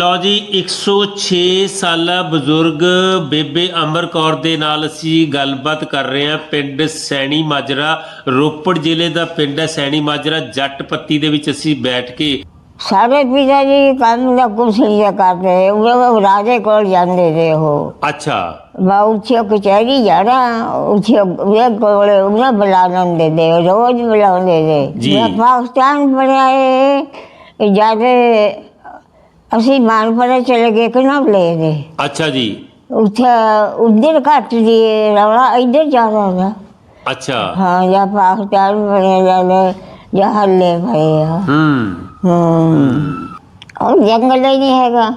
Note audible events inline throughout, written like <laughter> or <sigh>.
ਲਓ ਜੀ 106 ਸਾਲਾ ਬਜ਼ੁਰਗ ਬੇਬੇ ਅਮਰ ਕੌਰ ਦੇ ਨਾਲ ਅਸੀਂ ਗੱਲਬਾਤ ਕਰ ਰਹੇ ਹਾਂ ਪਿੰਡ ਸੈਣੀ ਮਾਜਰਾ ਰੋਪੜ ਜ਼ਿਲ੍ਹੇ ਦਾ ਪਿੰਡ ਹੈ ਸੈਣੀ ਮਾਜਰਾ ਜੱਟ ਪੱਤੀ ਦੇ ਵਿੱਚ ਅਸੀਂ ਬੈਠ ਕੇ ਸਾਡੇ ਪਿਤਾ ਜੀ ਕੰਮ ਦਾ ਕੁਛ ਨਹੀਂ ਕਰਦੇ ਉਹ ਰਾਜੇ ਕੋਲ ਜਾਂਦੇ ਤੇ ਉਹ। ਅੱਛਾ। ਵਾ ਉੱਥੇ ਕਚਹਿਰੀ ਜਾਣਾ ਉੱਥੇ ਉਹ ਕੋਲ ਉਹਨਾਂ ਬੁਲਾ ਲੈਂਦੇ ਤੇ ਰੋਜ਼ ਬੁਲਾਉਂਦੇ ਜੀ। ਮੈਂ ਪਾਕਿਸਤਾਨ ਇਹ ਜਦ ਅਸੀਂ ਮਾਨਪੁਰੇ ਚਲੇ ਗਏ ਕਿ ਨਾ ਲੈ ਦੇ ਅੱਛਾ ਜੀ। ਉੱਥੇ ਉਧਰ ਘੱਟ ਦੀ ਰੌਲਾ ਇੱਧਰ ਜ਼ਿਆਦਾ ਦਾ ਅੱਛਾ। ਹਾਂ ਜਾਂ ਪਾਕਿਸਤਾਨ ਬਣੇ ਜਾਂਦੇ ਜਾਂ ਹੱਲੇ ਭਏ ਆ। ਹੂੰ। ਹੂੰ। ਔਰ ਜੰਗਲ ਹੀ ਨਹੀਂ ਹੈਗਾ।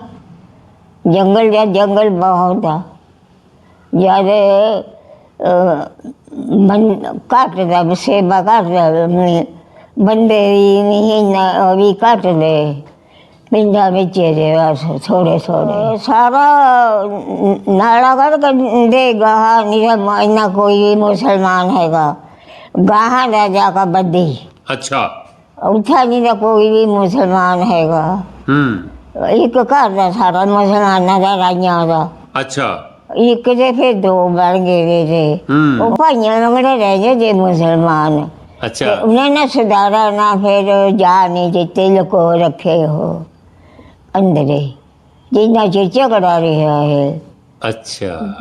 ਜੰਗਲ ਜਾਂ ਜੰਗਲ ਬਹੁਤ ਆ। ਜਿਆਦੇ ਮਨ ਘੱਟ ਦਾ ਬਸੇਬਾ ਘੱਟ ਦਾ ਬੰਦੇ ਵੀ ਨਹੀਂ ਨਾ ਵੀ ਘੱਟ ਦੇ। पिंडा ਵਿੱਚ ਦੇ ਬਸ ਥੋੜੇ ਥੋੜੇ ਸਾਰਾ ਨਾਲਾ ਕਰ ਦੇ ਗਾਹ ਨਹੀਂ ਇੰਨਾ ਕੋਈ ਮੁਸਲਮਾਨ ਹੈਗਾ। ਗਾਹਾਂ ਦਾ ਜਾ ਕੇ ਬੱਦੀ ਅੱਛਾ। ਉੱਥੇ ਨਹੀਂ ਤਾਂ ਕੋਈ ਵੀ ਮੁਸਲਮਾਨ ਹੈਗਾ। ਹੂੰ। ਇੱਕ ਘਰ ਦਾ ਸਾਰਾ ਮੁਸਲਮਾਨਾਂ ਦਾ ਰਾਈਆਂ ਦਾ। ਅੱਛਾ। ਇੱਕ ਦੇ ਫਿਰ ਦੋ ਬਣ ਗਏ ਹੂੰ। ਉਹ ਭਾਈਆਂ ਲੰਗੜੇ ਰਹਿ ਗਏ ਜੇ ਮੁਸਲਮਾਨ। ਅੱਛਾ। ਉਹਨਾਂ ਨੇ ਸੁਧਾਰਾ ਨਾ ਫਿਰ ਜਾ ਨਹੀਂ ਦਿੱਤੇ ਲਕੋ ਰੱਖੇ ਹੋ ਅੰਦਰੇ ਜਿੰਨਾ ਚਿਰ ਝਗੜਾ ਰਿਹਾ ਹੈ। ਅੱਛਾ।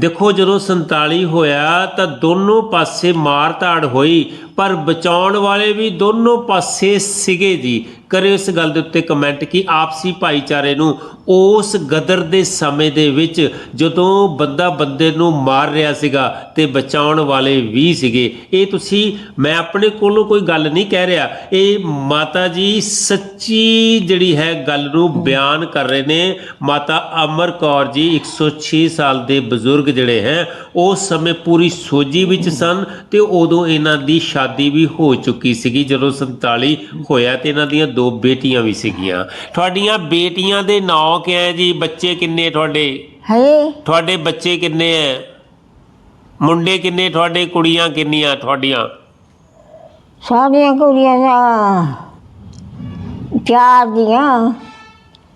ਦੇਖੋ ਜਦੋਂ 47 ਹੋਇਆ ਤਾਂ ਦੋਨੋਂ ਪਾਸੇ ਮਾਰ ਧਾੜ ਹੋਈ ਪਰ ਬਚਾਉਣ ਵਾਲੇ ਵੀ ਦੋਨੋਂ ਪਾਸੇ ਸੀਗੇ ਜੀ। ਕਰਿਓ ਇਸ ਗੱਲ ਦੇ ਉੱਤੇ ਕਮੈਂਟ ਕਿ ਆਪਸੀ ਭਾਈਚਾਰੇ ਨੂੰ ਉਸ ਗਦਰ ਦੇ ਸਮੇਂ ਦੇ ਵਿੱਚ ਜਦੋਂ ਬੰਦਾ ਬੰਦੇ ਨੂੰ ਮਾਰ ਰਿਹਾ ਸੀਗਾ ਤੇ ਬਚਾਉਣ ਵਾਲੇ ਵੀ ਸੀਗੇ। ਇਹ ਤੁਸੀਂ, ਮੈਂ ਆਪਣੇ ਕੋਲੋਂ ਕੋਈ ਗੱਲ ਨਹੀਂ ਕਹਿ ਰਿਹਾ। ਇਹ ਮਾਤਾ ਜੀ ਸੱਚੀ ਜਿਹੜੀ ਹੈ ਗੱਲ ਨੂੰ ਬਿਆਨ ਕਰ ਰਹੇ ਨੇ। ਮਾਤਾ ਅਮਰ ਕੌਰ ਜੀ 106 ਸਾਲ ਦੇ ਬਜ਼ੁਰਗ ਜਿਹੜੇ ਹੈ ਉਸ ਸਮੇਂ ਪੂਰੀ ਸੋਜੀ ਵਿੱਚ ਸਨ ਤੇ ਉਦੋਂ ਇਹਨਾਂ ਦੀ ਸ਼ਾਦੀ ਵੀ ਹੋ ਚੁੱਕੀ ਸੀਗੀ। ਜਦੋਂ 47 ਹੋਇਆ ਤੇ ਇਹਨਾਂ ਦੀਆਂ ਦੋ ਬੇਟੀਆਂ ਵੀ ਸੀਗੀਆਂ। ਤੁਹਾਡੀਆਂ ਬੇਟੀਆਂ ਦੇ ਨਾਂ ਕਿਆ ਹੈ ਜੀ? ਬੱਚੇ ਕਿੰਨੇ ਤੁਹਾਡੇ? ਹੈ ਤੁਹਾਡੇ ਬੱਚੇ ਕਿੰਨੇ ਐ? ਮੁੰਡੇ ਕਿੰਨੇ? ਤੁਹਾਡੇ ਕੁੜੀਆਂ ਕਿੰਨੀਆਂ ਤੁਹਾਡੀਆਂ? ਸਾਰੀਆਂ ਕੁੜੀਆਂ ਦਾ ਚਾਰ ਦੀਆਂ।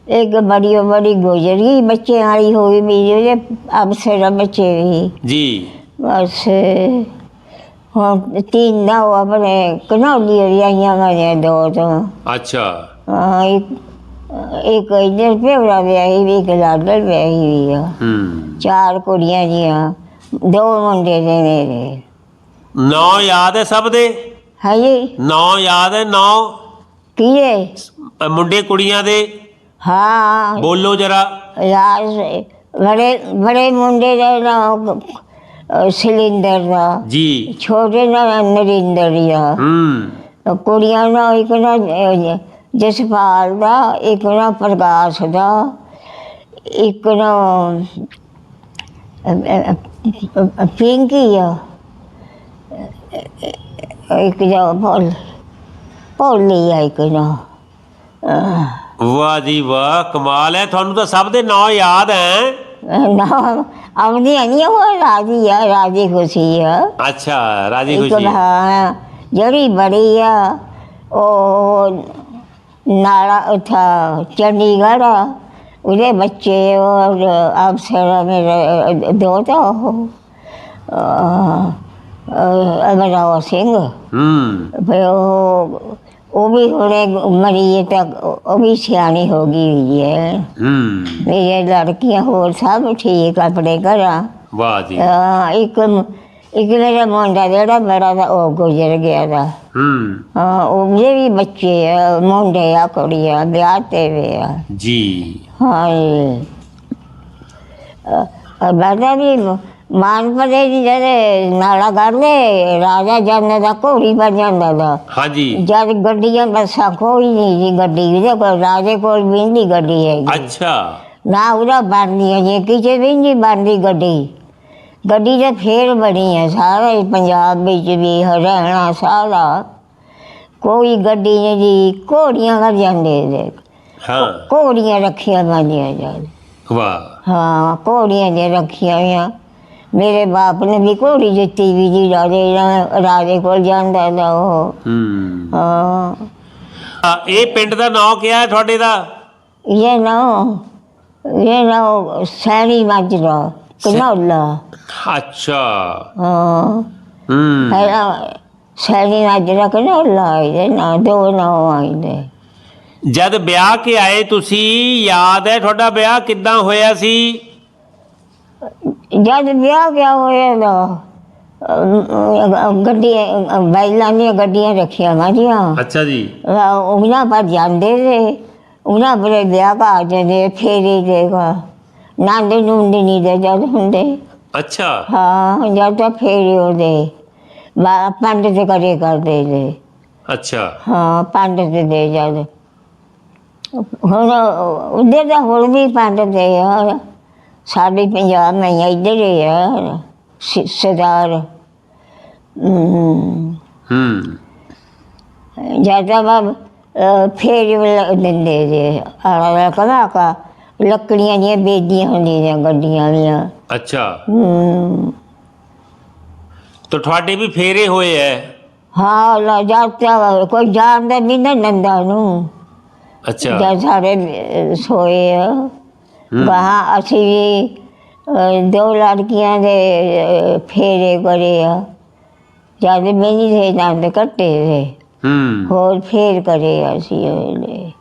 ਇੱਕ ਬੜੀ ਬੜੀ ਗੁਜ਼ਰੀ ਬੱਚਿਆਂ ਵਾਲੀ ਹੋਈ ਵੀ ਜਿਹੜੇ ਅਫਸਰ ਬੱਚੇ ਵੀ। ਜੀ। ਬਸ। ਹੁਣ ਤਿੰਨ ਨਾ ਉਹ ਆਪਣੇ ਕਨੌਲੀ ਆਈਆਂ ਮੈਂ ਦੋ ਤੋਂ। ਅੱਛਾ। ਹਾਂ, ਇੱਕ ਇੱਕ ਇੱਧਰ ਪਿਉਰਾ ਵਿਆਹੀ ਵੀ ਇੱਕ ਲਾਡਲ ਵਿਆਹੀ ਵੀ ਆ। ਹੂੰ। ਚਾਰ ਕੁੜੀਆਂ ਜੀਆਂ ਦੋ ਮੁੰਡੇ ਦੇ ਮੇਰੇ। ਨਾਂ ਯਾਦ ਹੈ ਸਭ ਦੇ? ਹੈ ਜੀ ਨਾਂ ਯਾਦ ਹੈ ਨਾਂ ਕੀਏ ਅ, ਮੁੰਡੇ ਕੁੜੀਆਂ ਦੇ? ਹਾਂ। ਬੋਲੋ ਜਰਾ। ਯਾਰ ਬੜੇ ਬੜੇ ਮੁੰਡੇ ਦਾ ਸਿਲਿੰਡਰ ਦਾ ਜੀ। ਛੋਟੇ ਦਾ ਨਰਿੰਦਰ ਦਾ ਹੂੰ। ਕੁੜੀਆਂ ਦਾ ਇੱਕ ਨਾ ਅਹ, ਜਸਪਾਲ ਦਾ ਇੱਕ ਨਾ ਪ੍ਰਕਾਸ਼ ਦਾ ਇੱਕ ਨਾ ਅਹ, ਅਹ, ਅਹ, ਪਿੰਕੀ ਆ। ਇੱਕ ਦਾ ਭੋਲ ਭੋਲੀ ਆ ਇੱਕ ਨਾ। ਅਹ, ਵਾਹ ਜੀ ਵਾਹ ਕਮਾਲ ਹੈ। ਤੁਹਾਨੂੰ ਤਾਂ ਸਭ ਦੇ ਨਾਂ ਯਾਦ ਹੈ। <laughs> ਨਾ ਆਉਂਦੀ ਨਹੀਂ ਉਹ ਰਾਜੀ ਆ ਰਾਜੀ ਖੁਸ਼ੀ ਆ ਅੱਛਾ ਰਾਜੀ ਇੱਕ ਖੁਸ਼ੀ। ਹਾਂ ਜਿਹੜੀ ਬੜੀ ਆ ਉਹ ਨਾਲਾ ਉਥਾ ਚੰਡੀਗੜ੍ਹ ਆ, ਉਹਦੇ ਬੱਚੇ ਔਰ ਅਫਸਰ ਮੇਰੇ ਦੋ ਤਾਂ ਉਹ ਅਮਰਾਵ ਸਿੰਘ। ਹੂੰ। ਫਿਰ ਉਹ ਉਹ ਵੀ ਹੁਣੇ ਮਰੀ ਹੈ ਤਾਂ ਉਹ ਵੀ ਸਿਆਣੀ ਹੋ ਗਈ ਹੋਈ ਹੈ। ਹੂੰ। ਮੇਰੀਆਂ ਲੜਕੀਆਂ ਹੋਰ ਸਭ ਠੀਕ ਆਪਣੇ ਘਰਾਂ। ਵਾਹ ਜੀ। ਹਾਂ, ਇੱਕ ਇੱਕ ਮੇਰਾ ਮੁੰਡਾ ਜਿਹੜਾ ਮੇਰਾ ਦਾ ਉਹ ਗੁਜ਼ਰ ਗਿਆ ਦਾ ਹੂੰ। ਹਾਂ ਉਹਦੇ ਵੀ ਬੱਚੇ ਆ ਮੁੰਡੇ ਆ ਕੁੜੀਆਂ ਵਿਆਹ ਤੇ ਵੇ ਆ। ਜੀ। ਹਾਂ ਬਾਦਾ ਵੀ ਪਦੇ ਦੀ ਜਿਹੜੇ ਨਾਲਾ ਕਰਦੇ ਰਾਜਾ ਜਾਂਦਾ ਦਾ ਘੋੜੀ ਪਰ ਜਾਂਦਾ ਦਾ ਹਾਂਜੀ। ਜਦ ਗੱਡੀਆਂ ਬੱਸਾਂ ਕੋਈ ਨਹੀਂ ਜੀ ਗੱਡੀ ਉਹਦੇ ਕੋਲ ਰਾਜੇ ਕੋਲ ਵੀ ਨਹੀਂ ਗੱਡੀ ਹੈਗੀ। ਅੱਛਾ। ਨਾ ਉਹਦਾ ਬਣਦੀ ਹੈ ਜੇ ਕਿਸੇ ਵੀ ਨਹੀਂ ਬਣਦੀ ਗੱਡੀ। ਗੱਡੀ ਤਾਂ ਫੇਰ ਬਣੀ ਹੈ ਸਾਰਾ ਹੀ ਪੰਜਾਬ ਵਿੱਚ ਵੀ ਹਰਿਆਣਾ ਸਾਰਾ। ਕੋਈ ਗੱਡੀ ਨਹੀਂ ਜੀ ਘੋੜੀਆਂ ਕਰ ਜਾਂਦੇ ਨੇ ਹਾਂ। ਘੋੜੀਆਂ ਰੱਖੀਆਂ ਬੰਦੀਆਂ ਜਾਂਦੇ ਵਾਹ। ਹਾਂ ਘੋੜੀਆਂ ਜੇ ਰੱਖੀਆਂ ਹੋਈਆਂ। ਮੇਰੇ ਬਾਪ ਨੇ ਵੀ ਘੋੜੀ ਦਿੱਤੀ ਵੀ ਜੀ ਰਾਜੇ ਨਾਲ- ਰਾਜੇ ਕੋਲ ਜਾਂਦਾ ਦਾ ਉਹ। ਹੂੰ। ਹਾਂ। ਆ, ਇਹ ਪਿੰਡ ਦਾ ਨਾਂ ਕਿਹਾ ਹੈ ਤੁਹਾਡੇ ਦਾ? ਇਹ ਨਾ ਇਹ ਨਾ ਸੈਣੀ ਮਾਜਰਾ ਕਨੌਲਾ ਅੱਛਾ। ਹਾਂ। ਹੂੰ। ਹੈ ਸੈਣੀ ਮਾਜਰਾ ਕਨੌਲਾ ਇਹ ਨਾ ਦੋ ਨਾ ਆਈਦੇ ਜਦ ਵਿਆਹ ਕੇ ਆਏ ਤੁਸੀਂ ਯਾਦ ਹੈ ਤੁਹਾਡਾ ਵਿਆਹ ਕਿੱਦਾਂ ਹੋਇਆ ਸੀ? ਜਦ ਵਿਆਹ ਗਿਆ ਹੋਇਆ ਨਾ ਗੱਡੀ ਬੈਲਾਂ ਦੀਆਂ ਗੱਡੀਆਂ ਰੱਖੀਆਂ ਮਾਰੀਆਂ ਅੱਛਾ ਜੀ। ਉਹਨਾਂ ਪਰ ਜਾਂਦੇ ਨੇ ਉਹਨਾਂ ਪਰ ਵਿਆਹ ਕਾ ਜਾਂਦੇ ਫੇਰੇ ਦੇਗਾ ਨਾਂਦੇ ਨੂੰਦੇ ਨਹੀਂ ਦੇ ਜਦ ਹੁੰਦੇ। ਅੱਛਾ। ਹਾਂ ਜਦ ਤਾਂ ਫੇਰੇ ਉਹਦੇ ਬਾ ਪੰਡਤ ਕਰੇ ਕਰਦੇ ਨੇ। ਅੱਛਾ। ਹਾਂ ਪੰਡਤ ਦੇ ਜਦ। ਹੁਣ ਉਹਦੇ ਤਾਂ ਹੁਣ ਵੀ ਪੰਡਤ ਦੇ ਯਾਰ ਸਾਡੇ ਪੰਜਾਬ ਮੈਂ ਇੱਧਰ ਹੀ ਯਾਰ ਸ- ਸਰਦਾਰ। ਹਮ, ਹੂੰ ਜ਼ਿਆਦਾ ਬਾਬ ਫੇਰ ਦਿੰਦੇ ਜੇ। ਆਲਾ ਕਲਾ ਕਾ ਲੱਕੜੀਆਂ ਦੀਆਂ ਬੇਦੀਆਂ ਹੁੰਦੀਆਂ ਗੱਡੀਆਂ ਦੀਆਂ। ਅੱਛਾ। ਹਮ, ਤਾਂ ਤੁਹਾਡੇ ਵੀ ਫੇਰੇ ਹੋਏ ਐ? ਹਾਂ ਲਾ ਜਾਤਾ ਕੋਈ ਜਾਣਦਾ ਨਹੀਂ ਨਾ ਨੰਦਾ ਨੂੰ। ਅੱਛਾ। ਜਦ ਸਾਡੇ ਸੋਏ ਆ। ਅਹ, ਦੋ ਲੜਕੀਆਂ ਦੇ ਅਹ, ਫੇਰੇ ਕਰੇ ਆ। ਜਦ ਮੈਨੀ ਦੇ ਨੰਦ ਕੱਟੇ ਵੇ ਹੂੰ। ਹੋਰ ਫੇਰ ਕਰੇ ਅਸੀਂ ਉਹਨੇ।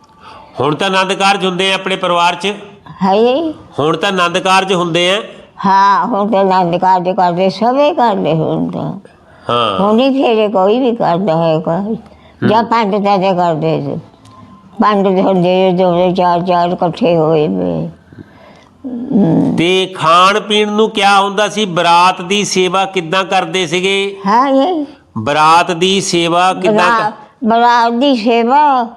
ਹੁਣ ਤਾਂ ਆਨੰਦ ਕਾਰਜ ਹੁੰਦੇ ਆ ਆਪਣੇ ਪਰਿਵਾਰ 'ਚ? ਹੈ ਹੁਣ ਤਾਂ ਆਨੰਦ ਕਾਰਜ ਹੁੰਦੇ ਆ? ਹਾਂ ਹੁਣ ਤਾਂ ਨੰਦ ਕਰਦੇ ਕਰਦੇ ਸਭੇ ਕਰਦੇ ਹੁਣ ਤਾਂ। ਹਾਂ। ਹੁਣ ਫੇਰੇ ਕੋਈ ਵੀ ਕਰਦਾ ਹੈ। ਕੋਈ ਜਾਂ ਪੰਡਤਾਂ ਦੇ ਕਰਦੇ ਸੀ। ਪੰਡਤ ਹੁੰਦੇ ਦੋ ਦੋ ਚਾਰ ਚਾਰ ਇਕੱਠੇ ਹੋਏ ਵੇ ਤੇ ਖਾਣ ਪੀਣ ਨੂੰ ਕਿਆ ਹੁੰਦਾ ਸੀ? ਬਰਾਤ ਦੀ ਸੇਵਾ ਕਿੱਦਾਂ ਕਰਦੇ ਸੀਗੇ? ਹਾਂ ਬਰਾਤ ਦੀ ਸੇਵਾ ਕਿੱਦਾਂ ਬਰਾ ਕ- ਬਰਾ ਦੀ ਸੇਵਾ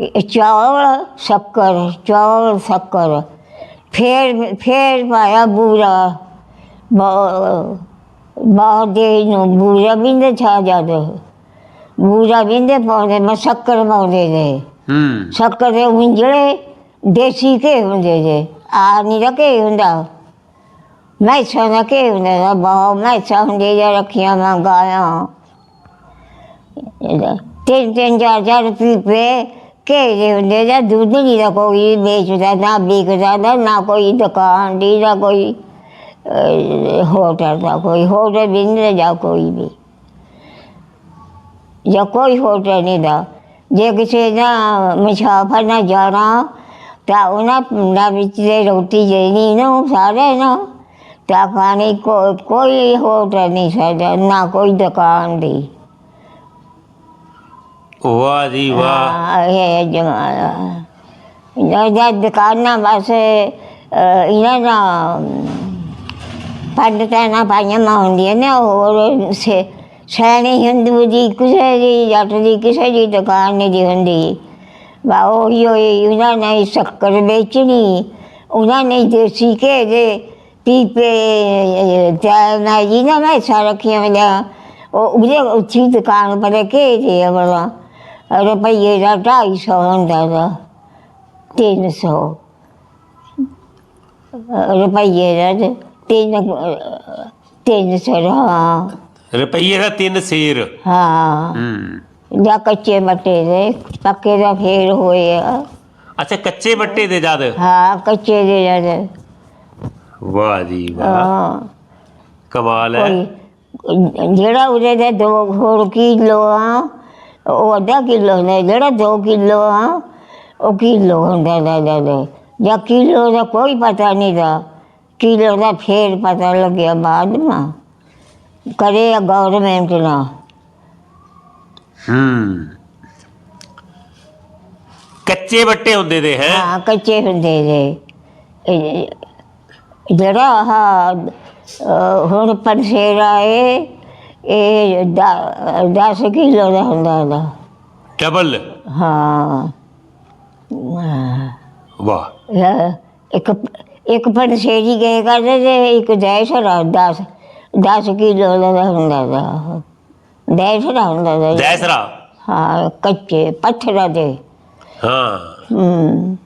ਇਹ ਚਾਵਲ ਸ਼ੱਕਰ ਚਾਵਲ ਸ਼ੱਕਰ। ਫੇਰ ਫੇਰ ਪਾਇਆ ਬੂਰਾ। ਬਾਹਰ ਦੇ ਨੂੰ ਬੂਰਾ ਬਿੰਦੇ ਛਾ ਜਾਦੇ। ਬੂਰਾ ਬਿੰਦੇ ਪਾਉਂਦੇ ਮੈਂ ਸ਼ੱਕਰ ਪਾਉਂਦੇ ਨੇ। ਹੂੰ। ਸ਼ੱਕਰ ਦੇ ਉਂਜਲੇ ਦੇਸੀ ਕੇ ਹੁੰਦੇ ਜੇ ਆ ਨਹੀਂ ਰਕੇ ਹੁੰਦਾ ਮੈਂ ਸਾਂ ਕੇ ਹੁੰਦਾ ਬਾਹ ਮੈਂ ਸਾਂ ਹੁੰਦੇ ਰੱਖੀਆਂ ਮੈਂ ਤਿੰਨ ਤਿੰਨ ਚਾਰ ਚਾਰ ਪੀਪੇ ਕੇ ਜੇ ਹੁੰਦੇ ਜਾਂ ਦੁੱਧ ਨਹੀਂ ਦਾ ਕੋਈ ਵੇਚਦਾ ਨਾ ਵਿਕਦਾ ਨਾ ਨਾ ਕੋਈ ਦੁਕਾਨ ਦੀ ਨਾ ਕੋਈ ਹੋਟਲ ਦਾ ਕੋਈ ਹੋਟਲ ਵੀ ਨਹੀਂ ਜਾ ਕੋਈ ਵੀ ਜਾਂ ਕੋਈ ਹੋਟਲ ਨਹੀਂ ਦਾ ਜੇ ਕਿਸੇ ਦਾ ਮੁਸਾਫਰ ਨਾ ਜਾਣਾ ਤਾਂ ਉਹਨਾਂ ਪਿੰਡਾਂ ਵਿੱਚ ਰੋਟੀ ਜਿਹੜੀ ਨਾ ਉਹ ਸਾਰੇ ਨਾ ਕੋਈ ਹੋਟਲ ਨਾ ਕੋਈ ਦੁਕਾਨ ਦੀ। ਵਾਹ ਜੀ ਵਾਹ। ਹਾਂ, ਇਹ ਜਮਾਨਾ ਜਾਂ ਦੁਕਾਨਾਂ ਬਸ ਇਹਨਾਂ ਦਾ ਪੰਡਤਾਂ ਨਾਲ ਪਾਈਆਂ ਹੁੰਦੀਆਂ ਨੇ ਹੋਰ ਸੈਣੀ ਹਿੰਦੂ ਦੀ ਕਿਸੇ ਦੀ ਜੱਟ ਦੀ ਕਿਸੇ ਦੀ ਦੁਕਾਨ ਨਹੀਂ ਦੀ ਹੁੰਦੀ। ਵਾ ਉਹੀ ਹੋਈ ਉਹਨਾਂ ਨੇ ਸ਼ੱਕਰ ਵੇਚਣੀ ਉਹਨਾਂ ਨੇ ਦੇਸੀ ਘੇ ਦੇ ਪੀਪੇ ਚਾਹ ਨਾ ਜੀ ਨਾ ਮੈਂ ਸਾਰਾ ਰੱਖੀਆਂ ਹੋਈਆਂ। ਉਹ ਉਹਦੇ ਉੱਚੀ ਦੁਕਾਨ ਪਰ ਕੇ ਦੇ ਵਾਲਾ ਰੁਪਈਏ ਦਾ ਢਾਈ ਸੌ ਹੁੰਦਾ ਦਾ ਤਿੰਨ ਸੌ। ਰੁਪਈਏ ਦਾ ਤਿੰਨ ਤਿੰਨ ਸੌ ਦਾ, ਹਾਂ ਰੁਪਈਏ ਦਾ ਤਿੰਨ ਸੇਰ। ਹਾਂ। ਹੂੰ। ਜਾਂ ਕੱਚੇ ਮੱਟੇ ਦੇ ਪੱਕੇ ਦਾ ਫੇਰ ਹੋਏ ਆ ਅੱਛਾ ਕੱਚੇ ਬੱਟੇ ਦੇ ਜਦ? ਹਾਂ ਕੱਚੇ ਦੇ ਜਦ। ਵਾਹ ਜੀ ਵਾਹ। ਹਾਂ। ਕਮਾਲ ਹੈ। ਕੋਈ ਜਿਹੜਾ ਉਹਦੇ ਦੇ ਦੋ ਹੋਰ ਕਿਲੋ ਆ ਉਹ ਅੱਧਾ ਕਿਲੋ ਨੇ ਜਿਹੜਾ ਦੋ ਕਿਲੋ ਆ ਉਹ ਕਿਲੋ ਹੁੰਦਾ ਦਾ ਦਾ ਦਾ। ਜਾਂ ਕਿਲੋ ਦਾ ਕੋਈ ਪਤਾ ਨਹੀਂ ਦਾ ਕਿਲੋ ਦਾ ਫੇਰ ਪਤਾ ਲੱਗਿਆ ਬਾਅਦ ਮਾ। ਕਰੇ ਗਵਰਨਮੈਂਟ ਨਾ ਹੂੰ। ਕੱਚੇ ਬੱਟੇ ਹੁੰਦੇ ਦੇ ਹੈ? ਹਾਂ ਕੱਚੇ ਹੁੰਦੇ ਨੇ। ਇਹ ਜਿਹੜਾ ਆਹ ਅਹ, ਹੁਣ ਪੰਸੇਰਾ ਇਹ ਇਹ 10 ਕਿਲੋ ਦਾ ਹੁੰਦਾ ਦਾ ਡਬਲ? ਹਾਂ। ਹਾਂ। ਵਾਹ। ਇਹ ਇੱਕ ਇੱਕ ਪੰਸੇਰੀ ਗਏ ਕਰਦੇ ਤੇ ਇੱਕ ਦੈਸਰਾ 10 10 ਕਿਲੋ ਦਾ ਹੁੰਦਾ ਦਾ ਦੈਸਰਾ ਹੁੰਦਾ ਦਾ ਦੈਸਰਾ ਹਾਂ ਕੱਚੇ ਪੱਥਰਾਂ ਦੇ। ਹਾਂ। ਹੂੰ।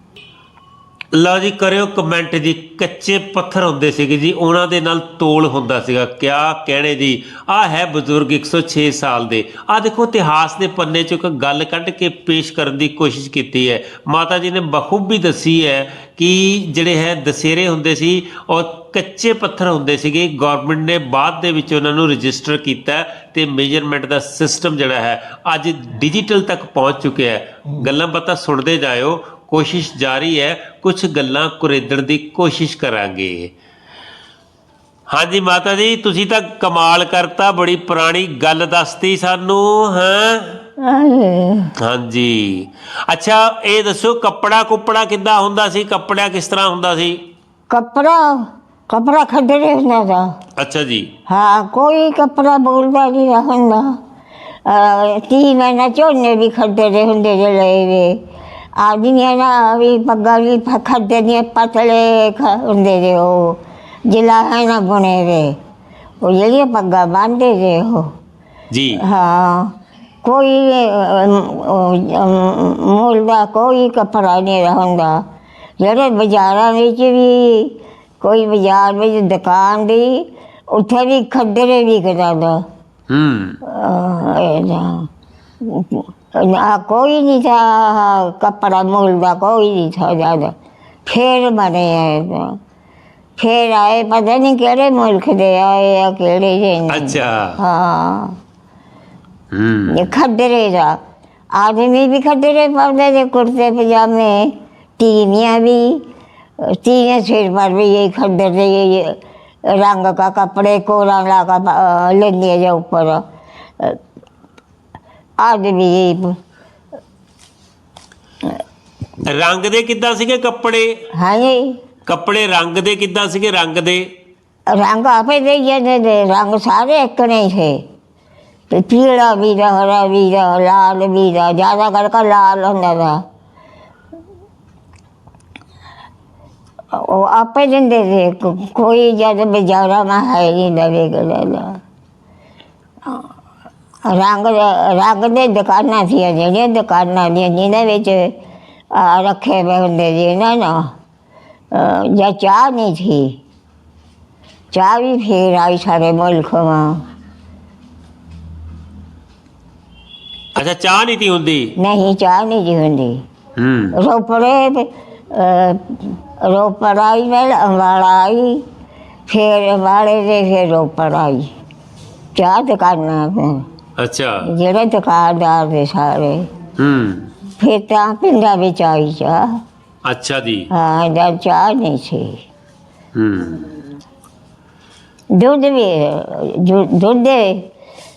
ਲਓ ਜੀ ਕਰਿਓ ਕਮੈਂਟ ਜੀ ਕੱਚੇ ਪੱਥਰ ਹੁੰਦੇ ਸੀਗੇ ਜੀ, ਉਹਨਾਂ ਦੇ ਨਾਲ ਤੋਲ ਹੁੰਦਾ ਸੀਗਾ। ਕਿਆ ਕਹਿਣੇ ਜੀ? ਆ ਹੈ ਬਜ਼ੁਰਗ 106 ਸਾਲ ਦੇ। ਆ ਦੇਖੋ, ਇਤਿਹਾਸ ਦੇ ਪੰਨੇ ਚੋਂ ਇੱਕ ਗੱਲ ਕੱਢ ਕੇ ਪੇਸ਼ ਕਰਨ ਦੀ ਕੋਸ਼ਿਸ਼ ਕੀਤੀ ਹੈ। ਮਾਤਾ ਜੀ ਨੇ ਬਖੂਬੀ ਦੱਸੀ ਹੈ ਕਿ ਜਿਹੜੇ ਹੈ ਦਸੇਰੇ ਹੁੰਦੇ ਸੀ ਔਰ ਕੱਚੇ ਪੱਥਰ ਹੁੰਦੇ ਸੀਗੇ। ਗਵਰਨਮੈਂਟ ਨੇ ਬਾਅਦ ਦੇ ਵਿੱਚ ਉਹਨਾਂ ਨੂੰ ਰਜਿਸਟਰ ਕੀਤਾ ਤੇ ਮੇਜਰਮੈਂਟ ਦਾ ਸਿਸਟਮ ਜਿਹੜਾ ਹੈ, ਅੱਜ ਡਿਜੀਟਲ ਤੱਕ ਪਹੁੰਚ ਚੁੱਕਿਆ ਹੈ। ਗੱਲਾਂ ਬਾਤਾਂ ਸੁਣਦੇ ਜਾਇਓ। ਕੋਸ਼ਿਸ਼ ਜਾਰੀ ਹੈ। ਕੁਝ ਗੱਲਾਂ ਕੁਰੇਦਣ ਦੀ ਕੋਸ਼ਿਸ਼ ਕਰਾਂਗੇ ਹਾਂਜੀ ਮਾਤਾ ਜੀ ਤੁਸੀਂ ਤਾਂ ਕਮਾਲ ਕਰਤਾ ਬੜੀ ਪੁਰਾਣੀ ਗੱਲ ਦੱਸਤੀ ਸਾਨੂੰ ਹਾਂ ਆਏ ਹਾਂਜੀ ਅੱਛਾ ਇਹ ਦੱਸੋ ਕੱਪੜਾ ਕੁੱਪੜਾ ਕਿੱਦਾਂ ਹੁੰਦਾ ਸੀ ਕੱਪੜਾ ਕਿਸ ਤਰ੍ਹਾਂ ਹੁੰਦਾ ਸੀ कपड़ा कपड़ा खरीदे ਹੁੰਦਾ था ਅੱਛਾ ਜੀ हाँ कोई कपड़ा बोलता नहीं रहंदा ती महीना ਝੋਨੇ ਵੀ ਖੱਡੇ ਹੁੰਦੇ ਜੇ ਲਏ ਵੇ ਆਦਮੀਆਂ ਨਾ ਵੀ ਪੱਗਾਂ ਵੀ ਖੱਡੇ ਦੀਆਂ ਪਤਲੇ ਖ- ਹੁੰਦੇ ਜੇ ਉਹ ਜਿਲਾ ਹੈ ਨਾ ਬੁਣੇ ਵੇ ਉਹ ਜਿਹੜੀਆਂ ਪੱਗਾਂ ਬੰਨਦੇ ਜੇ ਉਹ। ਜੀ। ਹਾਂ ਕੋਈ ਮੁੱਲ ਦਾ ਕੋਈ ਕੱਪੜਾ ਨਹੀਂ ਰਹਿੰਦਾ ਜਿਹੜੇ ਬਾਜ਼ਾਰਾਂ ਵਿੱਚ ਵੀ ਕੋਈ ਬਾਜ਼ਾਰ ਵਿੱਚ ਦੁਕਾਨ ਦੀ ਉੱਥੇ ਵੀ ਖੱਦਰੇ ਵੀ ਕਰਾਂਦਾ ਹੂੰ। ਨਾ ਕੋਈ आ, कोई नहीं था कपड़ा मोलदा कोई नहीं था ज़्यादा फिर मरे है फिर आए पता नहीं केड़े मुल्क दे आए या केड़े जे अच्छा हाँ खड्डरे जा आदमी भी खड्डरे पाते थे कुर्ते पजामे तीवियाँ भी तीन सिर पर भी यही खड्डर से यही रंग का कपड़े कोरा का लेंदी जो ऊपर ਰੰਗ ਦੇ ਕਿੱਦਾਂ ਸੀਗੇ ਕੱਪੜੇ? ਹਾਂਜੀ। ਕੱਪੜੇ ਰੰਗ ਦੇ ਕਿੱਦਾਂ ਸੀਗੇ? ਰੰਗ ਦੇ? ਰੰਗ ਆਪੇ ਦੇ ਜਾਂਦੇ ਨੇ ਰੰਗ ਸਾਰੇ ਇੱਕ ਨਹੀਂ ਹੈ ਤੇ ਪੀਲਾ ਵੀ ਦਾ ਹਰਾ ਵੀ ਦਾ ਲਾਲ ਵੀ ਦਾ ਜ਼ਿਆਦਾ ਕਰਕੇ ਲਾਲ ਹੁੰਦਾ ਦਾ ਉਹ ਆਪੇ ਦਿੰਦੇ ਸੀ। ਕੋਈ ਜਦ ਬਜ਼ਾਰਾ ਮੈਂ ਹੈ ਨਹੀਂ ਦਵੇ ਗਲਾ ਰੰਗ ਰੰਗ ਦੇ ਦੁਕਾਨਾਂ ਸੀ ਜਿਹੜੀਆਂ ਦੁਕਾਨਾਂ ਦੀਆਂ ਜਿਹਦੇ ਵਿੱਚ ਆ, ਰੱਖੇ ਹੋਏ ਹੁੰਦੇ ਸੀ ਨਾ ਨਾ ਜਾਂ ਚਾਹ ਨਹੀਂ ਸੀ। ਚਾਹ ਵੀ ਫੇਰ ਆਈ ਸਾਰੇ ਮੁਲਕ ਮਾਂ ਅੱਛਾ ਚਾਹ ਨਹੀਂ ਤੀ ਹੁੰਦੀ? ਨਹੀਂ ਚਾਹ ਨਹੀਂ ਜੀ ਹੁੰਦੀ। ਹੂੰ। ਰੋਪੜੇ ਤੇ, ਅ, ਰੋਪੜ ਆਈ ਵੇਲ ਅੰਬਾਲਾ ਆਈ ਫੇਰ ਅੰਬਾਲੇ ਦੇ ਫੇਰ ਰੋਪੜ ਆਈ। ਚਾਹ ਦੁਕਾਨਾਂ ਤੇ। ਅੱਛਾ। ਜਿਹੜੇ ਦੁਕਾਨਦਾਰ ਦੇ ਸਾਰੇ। ਹੂੰ। ਫਿਰ ਤਾਂ ਪਿੰਡਾਂ ਵਿੱਚ ਆਈ ਚਾਹ ਅੱਛਾ ਜੀ। ਹਾਂ ਜਦ ਚਾਹ ਨਹੀਂ ਸੀ। ਹੂੰ। ਦੁੱਧ ਵੀ ਦੁ- ਦੁੱਧ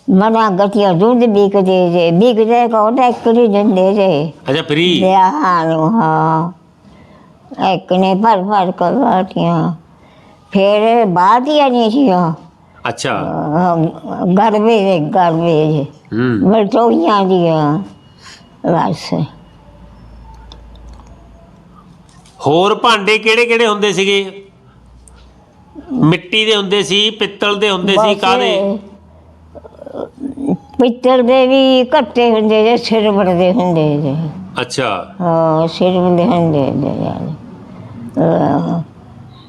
ਮਨਾ ਗਟੀਆ ਦੁੱਧ ਵਿਕਦੇ ਜੇ ਵਿਕਦੇ ਕੋਲ ਇੱਕ ਨਹੀਂ ਦਿੰਦੇ ਜੇ। ਅੱਛਾ ਫਰੀ? ਵਿਆਹਾਂ ਨੂੰ ਹਾਂ। ਇੱਕ ਨੇ ਭਰ ਭਰ ਕੇ ਗਾਟੀਆਂ ਫਿਰ ਬਾਅਦ ਹੀ ਨਹੀਂ ਸੀ ਅੱਛਾ। ਅਹ, ਗਰਬੇ ਦੇ ਗਰਬੇ ਜੇ। ਹੂੰ। ਬਟੋਈਆਂ ਦੀਆਂ ਬਸ। ਹੋਰ ਭਾਂਡੇ ਕਿਹੜੇ ਕਿਹੜੇ ਹੁੰਦੇ ਸੀਗੇ? ਮਿੱਟੀ ਦੇ ਹੁੰਦੇ ਸੀ ਪਿੱਤਲ ਦੇ ਹੁੰਦੇ ਸੀ ਬਸ, ਕਾਦੇ ਪਿੱਤਲ ਦੇ ਵੀ ਘੱਟੇ ਹੁੰਦੇ ਜੇ ਸਿਰ ਬੜਦੇ ਹੁੰਦੇ ਜੇ। ਅੱਛਾ। ਹਾਂ ਸਿਰ ਬੰਦੇ ਹੁੰਦੇ ਜੇ। ਯਾਰ ਅਹ,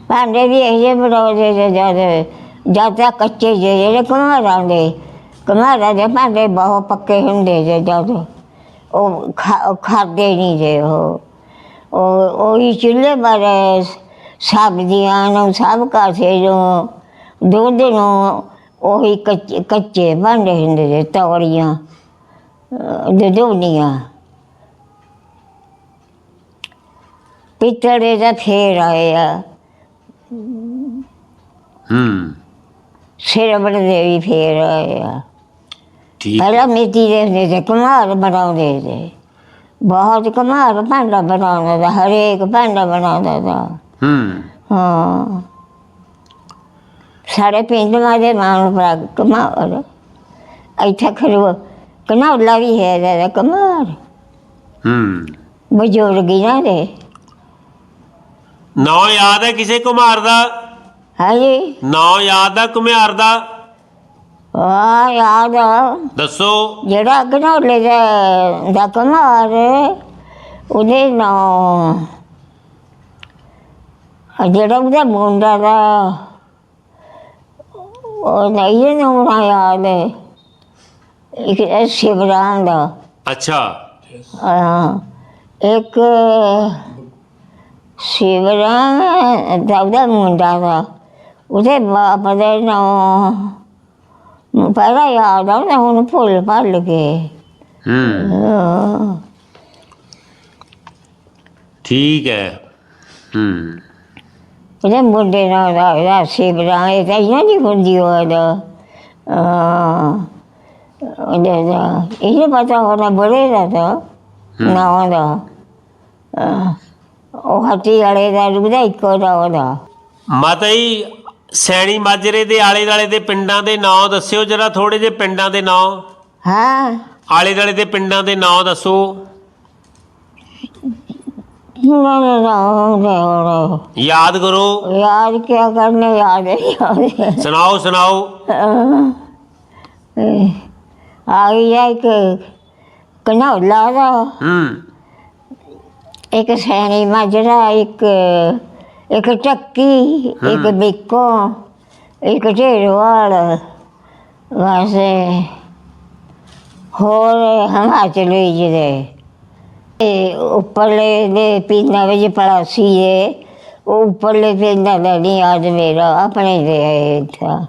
ਭਾਂਡੇ ਵੀ ਇਹ ਜਿਹੇ ਬਣਾਉਂਦੇ ਜੇ ਜਦ ਜਦ ਤੱਕ ਕੱਚੇ ਜੇ ਜਿਹੜੇ ਕੁਮਾਰਾਂ ਦੇ ਕੁਮਾਰਾਂ ਦੇ ਭਾਂਡੇ ਬਹੁਤ ਪੱਕੇ ਹੁੰਦੇ ਜੇ ਜਦ ਉਹ ਖਾ- ਉਹ ਖਾਦੇ ਨਹੀਂ ਜੇ ਉਹ। ਉਹ, ਉਹੀ ਚੁੱਲ੍ਹੇ ਪਰ ਸਬਜ਼ੀਆਂ ਨੂੰ, ਸਭ ਕਾਸੇ ਨੂੰ, ਦੁੱਧ ਨੂੰ, ਉਹੀ ਕੱਚੇ ਕੱਚੇ ਭਾਂਡੇ ਹੁੰਦੇ ਜੇ ਤੌੜੀਆਂ ਦਦੋਨੀਆਂ ਪਿੱਤਲ ਦੇ ਫੇਰ ਆਏ ਆ ਹੂੰ। ਸਿਰਬੜ ਦੇ ਵੀ ਫੇਰ ਆਏ ਆ। ਠੀਕ ਪਹਿਲਾਂ ਮਿੱਟੀ ਦੇ ਹੁੰਦੇ ਤੇ ਕੁਮਾਰ ਬਣਾਉਂਦੇ ਤੇ ਬਹੁਤ ਕੁਮਾਰ ਭਾਂਡਾ ਬਣਾਉਂਦਾ ਤਾ ਹਰੇਕ ਭਾਂਡਾ ਬਣਾਉਂਦਾ ਤਾ। ਹੂੰ। ਹਾਂ। ਸਾਰੇ ਪਿੰਡ ਮਾਦੇ ਮਾਨ ਪਰ ਕੁਮਾਰ ਇੱਥੇ ਖੜੋ ਕਨੌਲਾ ਵੀ ਹੈ ਦਾ ਕੁਮਾਰ ਹੂੰ। ਬਜ਼ੁਰਗੀ ਨਾ ਦੇ ਨਾਂ ਯਾਦ ਹੈ ਕਿਸੇ ਕੁਮਾਰ ਦਾ? ਹਾਂਜੀ। ਨਾਂ ਯਾਦ ਆ ਕੁਮਾਰ ਦਾ? ਆ ਯਾਦ ਆ। ਦੱਸੋ। ਜਿਹੜਾ ਘਨੌਲੇ ਦਾ ਦਾ ਕੁਮਾਰ ਉਹਦੇ ਨਾਂ। ਆ ਜਿਹੜਾ ਉਹਦਾ ਮੁੰਡਾ ਦਾ ਉਹ ਨਹੀਂ ਨਾ ਹੋਣਾ ਯਾਦ। ਹੈ ਇੱਕ ਇਹ ਸ਼ਿਵਰਾਮ ਦਾ। ਅੱਛਾ। ਹਾਂ ਇੱਕ ਸ਼ਿਵਰਾਮ ਦਾ ਉਹਦਾ ਮੁੰਡਾ ਦਾ। ਉਹਦੇ ਬਾਪ ਦੇ ਨਾਂ ਪਹਿਲਾਂ ਯਾਦ ਆਉਂਦਾ ਹੁਣ ਭੁੱਲ ਭੱਲ ਗਏ। ਹੂੰ। ਹਾਂ। ਠੀਕ ਹੈ। ਹੂੰ। ਉਹਦੇ ਮੁੰਡੇ ਨਾਲ ਦਾ ਦਾ ਸ਼ਿਵਰਾਮ ਇਹ ਤਾਂ ਇਹਨਾਂ ਦੀ ਹੁੰਦੀ ਉਹਦਾ ਉਹਦੇ ਦਾ ਇਹ ਪਤਾ ਹੋਣਾ ਬੜੇ ਦਾ ਤਾਂ ਨਾ ਦਾ। ਹਾਂ। ਉਹ ਹੱਟੀ ਵਾਲੇ ਦਾ ਰੁਦਾ ਇੱਕੋ ਦਾ ਉਹਦਾ। ਮਾਤਾ ਜੀ ਸੈਣੀ ਮਾਜਰੇ ਦੇ ਆਲੇ ਦਾਲੇ ਦੇ ਪਿੰਡਾਂ ਦੇ ਨਾਂ ਦੱਸਿਓ ਜਰਾ ਥੋੜੇ ਜਿਹੇ ਪਿੰਡਾਂ ਦੇ ਨਾਂ। ਹਾਂ। ਆਲੇ ਦਾਲੇ ਦੇ ਪਿੰਡਾਂ ਦੇ ਨਾਂ ਦੱਸੋ। ਯਾਦ ਕਰੋ। ਯਾਦ ਕਿਆ ਕਰਨਾ ਯਾਦ ਨਹੀਂ ਸੁਣਾਓ ਸੁਣਾਓ। ਆ ਗਿਆ ਇੱਕ ਕਨੌਲਾ ਦਾ। ਹੂੰ। ਇੱਕ ਸੈਣੀ ਮਾਜਰਾ ਇੱਕ ਇੱਕ ਚੱਕੀ ਇੱਕ ਬਿੱਕੋ ਇੱਕ ਢੇਰਵਾਲ ਵਾਸੇ ਹੋਰ ਹਿਮਾਚਲੀ ਜਿਹੜੇ ਇਹ ਉੱਪਰਲੇ ਦੇ ਪਿੰਡਾਂ ਵਿੱਚ ਪੜਾਸੀ ਏ। ਉਹ ਉੱਪਰਲੇ ਪਿੰਡਾਂ ਦਾ ਨਹੀਂ ਆਜ ਮੇਰਾ ਆਪਣੇ ਦੇ ਹੈ। ਥਾ